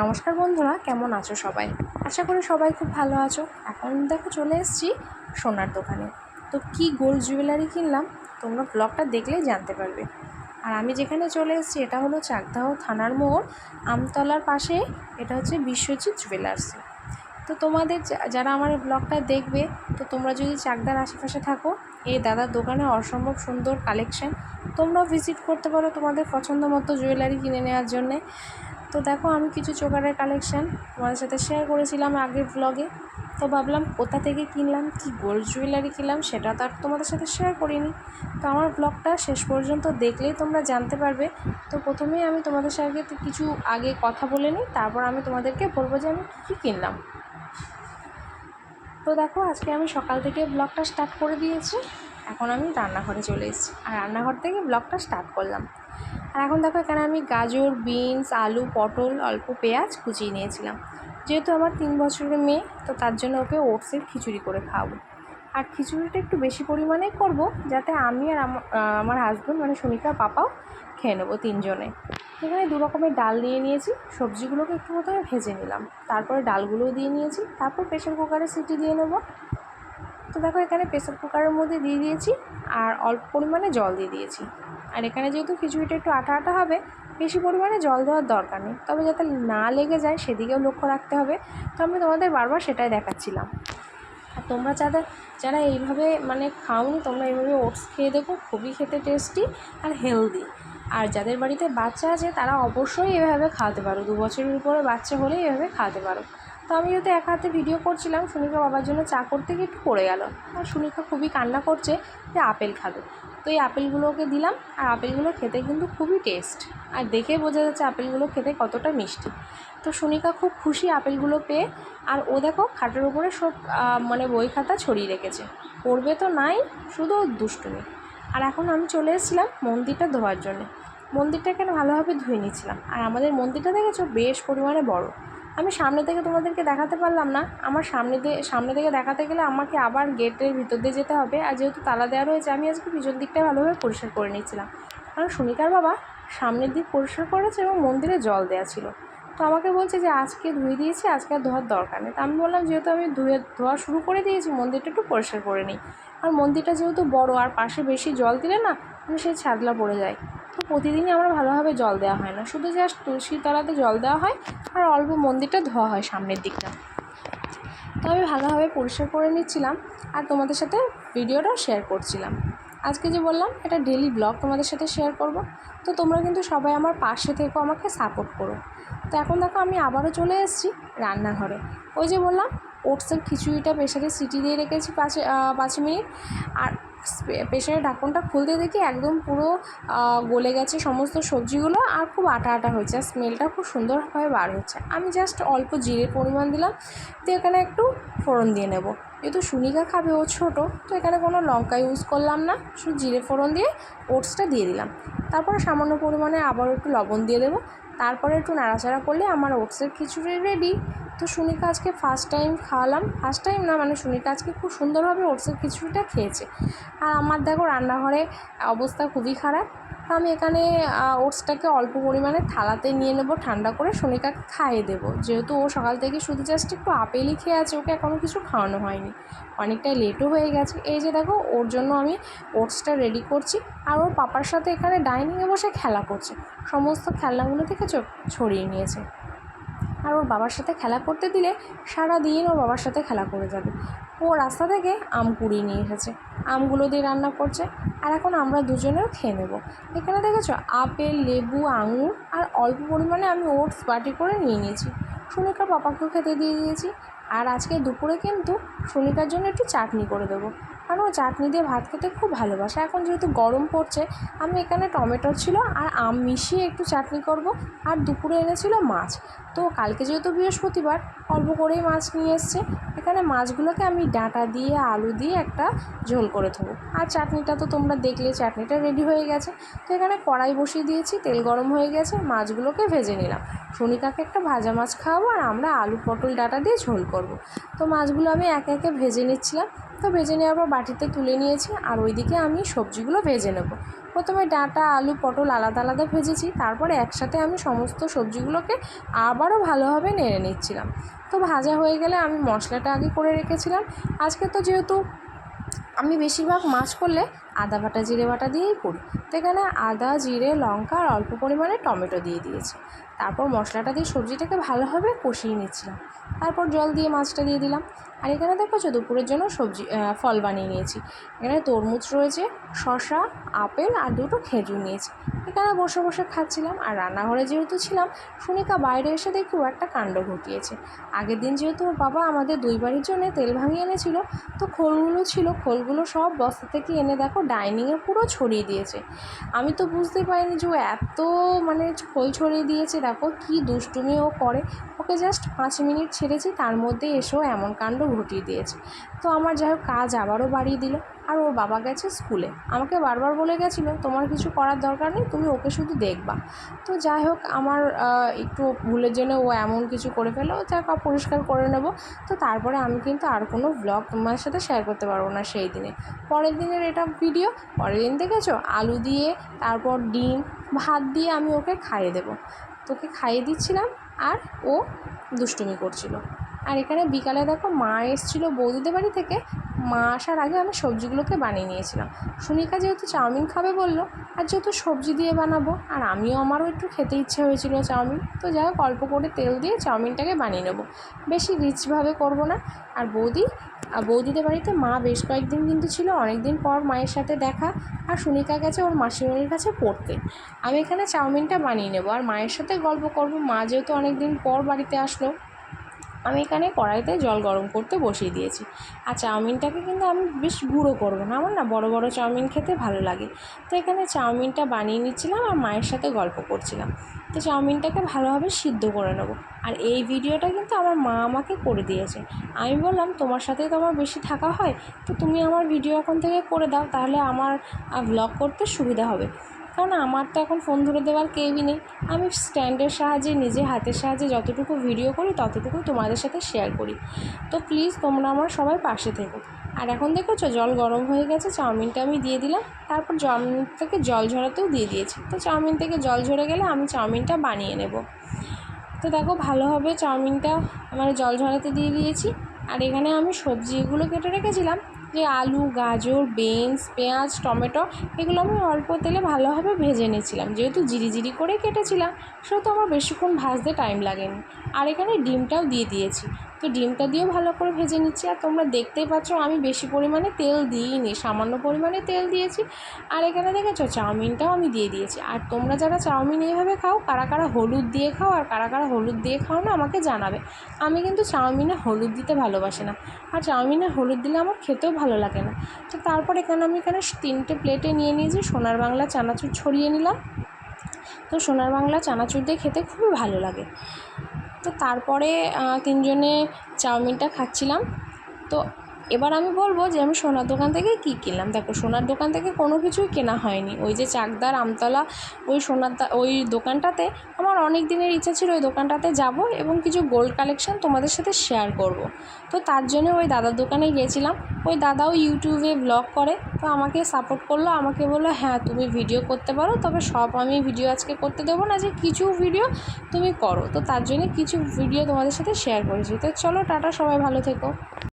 নমস্কার বন্ধুরা, কেমন আছো সবাই? আশা করি সবাই খুব ভালো আছো। এখন দেখো চলে এসেছি সোনার দোকানে। তো কি গোল্ড জুয়েলারি কিনলাম, তোমরা ব্লগটা দেখলেই জানতে পারবে। আর আমি যেখানে চলে এসেছি, এটা হলো চাকদাহ থানার মোড়, আমতলার পাশে, এটা হচ্ছে বিশ্বজিৎ জুয়েলার্স তো তোমাদের যারা আমার ব্লগটা দেখবে, তো তোমরা যদি চাকদার আশেপাশে থাকো, এই দাদার দোকানে অসম্ভব সুন্দর কালেকশন তোমরাও ভিজিট করতে পারো তোমাদের পছন্দ মতো জুয়েলারি কিনে নেওয়ার জন্যে। তো দেখো, আমি কিছু চোকারের কালেকশান তোমাদের সাথে শেয়ার করেছিলাম আগের ব্লগে তো ভাবলাম কোথা থেকে কিনলাম, কি গোল্ড জুয়েলারি কিনলাম সেটা তো আর তোমাদের সাথে শেয়ার করিনি। তো আমার ব্লগটা শেষ পর্যন্ত দেখলেই তোমরা জানতে পারবে। তো প্রথমেই আমি তোমাদের সাথে কিছু আগে কথা বলে নিই, তারপর আমি তোমাদেরকে বলব যে আমি কী কী কিনলাম। তো দেখো, আজকে আমি সকাল থেকে ব্লগটা স্টার্ট করে দিয়েছি। এখন আমি রান্নাঘরে চলে এসেছি। আর রান্নাঘর থেকে ব্লগটা স্টার্ট করলাম। আর এখন দেখো, এখানে আমি গাজর, বিনস, আলু, পটল, অল্প পেঁয়াজ কুচিয়ে নিয়েছিলাম। যেহেতু আমার তিন বছরের মেয়ে, তো তার জন্য ওকে ওটসের খিচুড়ি করে খাওয়াবো। আর খিচুড়িটা একটু বেশি পরিমাণে করব, যাতে আমি আর আম- আমার হাজব্যান্ড মানে সুমিকার পাপাও খেয়ে নেব তিনজনে। এখানে দু রকমের ডাল দিয়ে নিয়েছি, সবজিগুলোকে একটু প্রথমে ভেজে নিলাম। তারপরে ডালগুলোও দিয়ে নিয়েছি, তারপর প্রেশার কুকারে সিটি দিয়ে নেব। তো দেখো, এখানে প্রেসার কুকারের মধ্যে দিয়ে দিয়েছি, আর অল্প পরিমাণে জল দিয়ে দিয়েছি। আর এখানে যেহেতু খিচুড়িটা একটু আটা আটা হবে, বেশি পরিমাণে জল দেওয়ার দরকার নেই। তবে যাতে না লেগে যায় সেদিকেও লক্ষ্য রাখতে হবে। তো আমি তোমাদের বারবার সেটাই দেখাচ্ছিলাম। আর তোমরা যাদের যারা এইভাবে মানে খাওনি, তোমরা এইভাবে ওটস খেয়ে দেখো, খুবই খেতে টেস্টি আর হেলদি আর যাদের বাড়িতে বাচ্চা আছে, তারা অবশ্যই এভাবে খাওয়াতে পারো। দু বছরের উপরে বাচ্চা হলে এভাবে খাওয়াতে পারো। তো আমি যেহেতু এক হাতে ভিডিও করছিলাম, সুনিকা বাবার জন্য চা করতে গিয়ে একটু পড়ে গেল। আর সুনিকা খুবই কান্না করছে যে আপেল খাবে। তো এই আপেলগুলোকে দিলাম, আর আপেলগুলো খেতে কিন্তু খুবই টেস্ট আর দেখে বোঝা যাচ্ছে আপেলগুলো খেতে কতটা মিষ্টি। তো সুনিকা খুব খুশি আপেলগুলো পেয়ে, আর ও দেখো খাটের উপরে সব মানে বই খাতা ছড়িয়ে রেখেছে। পড়বে তো নাই, শুধু দুষ্টুমি। আর এখন আমি চলে এসেছিলাম মন্দিরটা ধোয়ার জন্য। মন্দিরটাকে ভালোভাবে ধুয়ে নিয়েছিলাম আর আমাদের মন্দিরটা দেখেছ? বেশ পরিমাণে বড়। আমি সামনে থেকে তোমাদেরকে দেখাতে পারলাম না। আমার সামনে দিয়ে, সামনে থেকে দেখাতে গেলে আমাকে আবার গেটের ভিতর দিয়ে যেতে হবে। আর যেহেতু তালা দেওয়া রয়েছে, আমি আজকে পিছন দিকটা ভালোভাবে পরিষ্কার করে নিয়েছিলাম। কারণ সুনিকার বাবা সামনের দিক পরিষ্কার করেছে এবং মন্দিরে জল দেওয়া ছিল। তো আমাকে বলছে যে, আজকে ধুয়ে দিয়েছি, আজকে আর ধোয়ার দরকার নেই। তো আমি বললাম, যেহেতু আমি ধুয়ে, ধোয়া শুরু করে দিয়েছি, মন্দিরটা একটু পরিষ্কার করে নিই। আর মন্দিরটা যেহেতু বড়, আর পাশে বেশি জল দিলে না মানে সেই ছাদলা পড়ে যায় তো প্রতিদিনই আমরা ভালোভাবে জল দেওয়া হয় না। শুধু জাস্ট তুলসী তলাতে জল দেওয়া হয় আর অল্প মন্দিরটা ধোয়া হয় সামনের দিকটা। তো আমি ভালোভাবে পরিষ্কার করে নিচ্ছিলাম আর তোমাদের সাথে ভিডিওটাও শেয়ার করছিলাম। আজকে যে বললাম, এটা ডেলি ব্লগ তোমাদের সাথে শেয়ার করব। তো তোমরা কিন্তু সবাই আমার পাশে থেকেও আমাকে সাপোর্ট করো। তো এখন দেখো, আমি আবারও চলে এসেছি রান্নাঘরে। ওই যে বললাম ওটসের খিচুড়িটা প্রেশারে সিটি দিয়ে রেখেছি পাঁচ পাঁচ মিনিট। আর প্রেশারের ঢাকনটা খুলতে দেখি একদম পুরো গলে গেছে সমস্ত সবজিগুলো আর খুব আটা আটা হয়েছে আর স্মেলটা খুব সুন্দরভাবে বার হচ্ছে। আমি জাস্ট অল্প জিরের পরিমাণ দিলাম, দিয়ে এখানে একটু ফোড়ন দিয়ে নেব। যেহেতু সুনিকা খাবে, ও ছোটো, তো এখানে কোনো লঙ্কা ইউজ করলাম না, শুধু জিরে ফোড়ন দিয়ে ওটসটা দিয়ে দিলাম। তারপরে সামান্য পরিমাণে আবার একটু লবণ দিয়ে দেবো। তারপরে একটু নাড়াচাড়া করলে আমার ওটসের খিচুড়ি রেডি তো সুনিকা আজকে ফার্স্ট টাইম খাওয়ালাম। ফার্স্ট টাইম না মানে সুনিকা আজকে খুব সুন্দরভাবে ওটসের খিচুড়িটা খেয়েছে। আর আমার দেখো রান্নাঘরে অবস্থা খুবই খারাপ। তো আমি এখানে ওটসটাকে অল্প পরিমাণে থালাতে নিয়ে নেব, ঠান্ডা করে সোনিকাকে খাইয়ে দেবো। যেহেতু ও সকাল থেকে শুধু জাস্ট একটু আপেলই খেয়ে আছে, ওকে এখনও কিছু খাওয়ানো হয়নি। অনেকটাই লেটও হয়ে গেছে। এই যে দেখো, ওর জন্য আমি ওটসটা রেডি করছি। আর ওর পাপার সাথে এখানে ডাইনিংয়ে বসে খেলা করছে। সমস্ত খেলনাগুলো থেকে ছড়িয়ে নিয়েছে। আর ওর বাবার সাথে খেলা করতে দিলে সারা দিন ওর বাবার সাথে খেলা করে যাবে। ও রাস্তা থেকে আম কুড়িয়ে নিয়ে এসেছে। আমগুলো দিয়ে রান্না করছে। আর এখন আমরা দুজনেও খেয়ে নেব। এখানে দেখেছ, আপেল, লেবু, আঙুর আর অল্প পরিমাণে আমি ওটস বাটি করে নিয়ে নিয়েছি। সুনিকার পাপাকেও খেতে দিয়ে দিয়েছি। আর আজকে দুপুরে কিন্তু সুনিকার জন্য একটু চাটনি করে দেবো। কারণ ও চাটনি দিয়ে ভাত খেতে খুব ভালোবাসে। এখন যেহেতু গরম পড়ছে, আমি এখানে টমেটো ছিল আর আম মিশিয়ে একটু চাটনি করব। আর দুপুরে এনেছিল মাছ। তো কালকে যেহেতু বৃহস্পতিবার, অল্প করেই মাছ নিয়ে এসছে। এখানে মাছগুলোকে আমি ডাঁটা দিয়ে, আলু দিয়ে একটা ঝোল করে দেবো আর চাটনিটা তো তোমরা দেখলে, চাটনিটা রেডি হয়ে গেছে। তো এখানে কড়াই বসিয়ে দিয়েছি, তেল গরম হয়ে গেছে, মাছগুলোকে ভেজে নিলাম। সোনিকাকে একটা ভাজা মাছ খাওয়াবো আর আমরা আলু পটল ডাঁটা দিয়ে ঝোল করব। তো মাছগুলো আমি একে একে ভেজে নিচ্ছিলাম। তো ভেজে নেওয়ার পর বাটিতে তুলে নিয়েছি আর ওইদিকে আমি সবজিগুলো ভেজে নেব। প্রথমে ডাটা, আলু, পটল আলাদা আলাদা ভেজেছি। তারপরে একসাথে আমি সমস্ত সবজিগুলোকে আবারও ভালোভাবে নেড়ে নিচ্ছিলাম। তো ভাজা হয়ে গেলে আমি মশলাটা আগে করে রেখেছিলাম। আজকে তো যেহেতু আমি বেশিরভাগ মাছ করলে আদা বাটা জিরে বাটা দিয়েই করি তো এখানে আদা, জিরে, লঙ্কা আর অল্প পরিমাণে টমেটো দিয়ে দিয়েছি। তারপর মশলাটা দিয়ে সবজিটাকে ভালোভাবে কষিয়ে নিচ্ছিলাম। তারপর জল দিয়ে মাছটা দিয়ে দিলাম। আর এখানে দেখেছ দুপুরের জন্য সবজি ফল বানিয়ে নিয়েছি। এখানে তরমুজ রয়েছে, শসা, আপেল আর দুটো খেজুর নিয়েছি। এখানে বসে বসে খাচ্ছিলাম। আর রান্নাঘরে যেহেতু ছিলাম, সুনিকা বাইরে এসে দেখি ও একটা কাণ্ড ঘটিয়েছে। আগের দিন যেহেতু ওর বাবা আমাদের দুই বাড়ির জন্য তেল ভাঙিয়ে এনেছিল, তো খোলগুলো ছিল। খোলগুলো সব বস্তা থেকে এনে দেখো ডাইনিংয়ে পুরো ছড়িয়ে দিয়েছে। আমি তো বুঝতে পারিনি যে ও এত মানে খোল ছড়িয়ে দিয়েছে। দেখো কি দুষ্টুমি ও করে। ওকে জাস্ট পাঁচ মিনিট ছেড়েছি, তার মধ্যে এসেও এমন কাণ্ড ঘটিয়ে দিয়েছে। তো আমার যাই হোক, কাজ আবারও বাড়িয়ে দিল। আর ওর বাবা গেছে স্কুলে। আমাকে বারবার বলে গেছিল, তোমার কিছু করার দরকার নেই, তুমি ওকে শুধু দেখবা। তো যাই হোক, আমার একটু ভুলের জন্য ও এমন কিছু করে ফেলো যাক পরিষ্কার করে নেব। তো তারপরে আমি কিন্তু আর কোনো ব্লগ তোমার সাথে শেয়ার করতে পারব না সেই দিনে। পরের দিনের এটা ভিডিও পরের দিন দেখেছ? আলু দিয়ে, তারপর ডিম, ভাত দিয়ে আমি ওকে খাইয়ে দেবো। তোকে খাইয়ে দিচ্ছিলাম আর ও দুষ্টুমি করছিল। আর এখানে বিকালে দেখো মা এসেছিল বৌদিদের বাড়ি থেকে মা আসার আগে আমি সবজিগুলোকে বানিয়ে নিয়েছিলাম। সুনিকা যেহেতু চাউমিন খাবে বলল, আর যেহেতু সবজি দিয়ে বানাবো, আর আমিও আমারও একটু খেতে ইচ্ছে হয়েছিল চাউমিন, তো যাই হোক অল্প করে তেল দিয়ে চাউমিনটাকে বানিয়ে নেব। বেশি রিচভাবে করব না। আর বৌদি, আর বৌদিদের বাড়িতে মা বেশ কয়েকদিন কিন্তু ছিল অনেক দিন পর মায়ের সাথে দেখা, আর সুনিকা গেছে ওর মাসিমণির কাছে পড়তে। আমি এখানে চাউমিনটা বানিয়ে নেব। আর মায়ের সাথে গল্প করব। মা যেহেতু অনেক দিন পর বাড়িতে আসলো আমি এখানে কড়াইতে জল গরম করতে বসিয়ে দিয়েছি। আর চাউমিনটাকে কিন্তু আমি বেশ গুঁড়ো করব না। আমার না বড় বড় চাউমিন খেতে ভালো লাগে। তো এখানে চাউমিনটা বানিয়ে নিচ্ছিলাম আর মায়ের সাথে গল্প করছিলাম। তো চাউমিনটাকে ভালোভাবে সিদ্ধ করে নেব। আর এই ভিডিওটা কিন্তু আমার মা আমাকে করে দিয়েছে। আমি বললাম, তোমার সাথে তো আমার বেশি থাকা হয়। তো তুমি আমার ভিডিও এখন থেকে করে দাও। তাহলে আমার ব্লগ করতে সুবিধা হবে। কারণ আমার তো এখন ফোন ধরে দেওয়ার কেউই নেই। আমি স্ট্যান্ডের সাহায্যে, নিজে হাতের সাহায্যে যতটুকু ভিডিও করি, ততটুকু তোমাদের সাথে শেয়ার করি। তো প্লিজ তোমরা আমার সবাই পাশে থেকো। আর এখন দেখেছ, জল গরম হয়ে গেছে, চাউমিনটা আমি দিয়ে দিলাম। তারপর চাউমিন থেকে জল ঝরাতেও দিয়ে দিয়েছি। তো চাউমিন থেকে জল ঝরে গেলে আমি চাউমিনটা বানিয়ে নেব। তো দেখো ভালোভাবে চাউমিনটা। মানে জল ঝরাতে দিয়ে দিয়েছি। আর এখানে আমি সবজি এগুলো কেটে রেখেছিলাম। যে আলু, গাজর, বিনস, পেঁয়াজ, টমেটো এগুলো আমি অল্প তেলে ভালোভাবে ভেজে নিয়েছিলাম। যেহেতু জিরি জিরি করে কেটেছিলাম, সেহেতু আমার বেশিক্ষণ ভাজতে টাইম লাগেনি। আর এখানে ডিমটাও দিয়ে দিয়েছি। তো ডিমটা দিয়েও ভালো করে ভেজে নিচ্ছি। আর তোমরা দেখতেই পাচ্ছ, আমি বেশি পরিমাণে তেল দিইনি, সামান্য পরিমাণে তেল দিয়েছি। আর এখানে দেখেছ, চাউমিনটাও আমি দিয়ে দিয়েছি। আর তোমরা যারা চাউমিন এইভাবে খাও, কারা কারা হলুদ দিয়ে খাও আর কারা কারা হলুদ দিয়ে খাও না, আমাকে জানাবে। আমি কিন্তু চাউমিনে হলুদ দিতে ভালোবাসি না। আর চাউমিনে হলুদ দিলে আমার খেতেও ভালো লাগে না। তো তারপর এখানে আমি এখানে তিনটে প্লেটে নিয়ে নিয়েছি, সোনার বাংলা চানাচুর ছড়িয়ে নিলাম। তো সোনার বাংলা চানাচুর দিয়ে খেতে খুবই ভালো লাগে। তো তারপরে তিনজনে চাউমিনটা খাচ্ছিলাম। তো এবার আমি বলব যে আমি সোনার দোকান থেকে কী কিনলাম? দেখো, সোনার দোকান থেকে কোনো কিছুই কেনা হয়নি। ওই যে চাকদার আমতলা, ওই সোনার ওই দোকানটাতে আমার অনেক দিনের ইচ্ছা ছিল ওই দোকানটাতে যাব এবং কিছু গোল্ড কালেকশন তোমাদের সাথে শেয়ার করব। তো তার জন্য ওই দাদার দোকানে গিয়েছিলাম। ওই দাদাও ইউটিউবে ব্লগ করে। তো আমাকে সাপোর্ট করল। আমাকে বলল হ্যাঁ তুমি ভিডিও করতে পারো। তবে সব আমি ভিডিও আজকে করতে দেবো না যে কিছু ভিডিও তুমি করো। তো তার জন্য কিছু ভিডিও তোমাদের সাথে শেয়ার করেছি। তো চলো, টাটা, সবাই ভালো থেকো।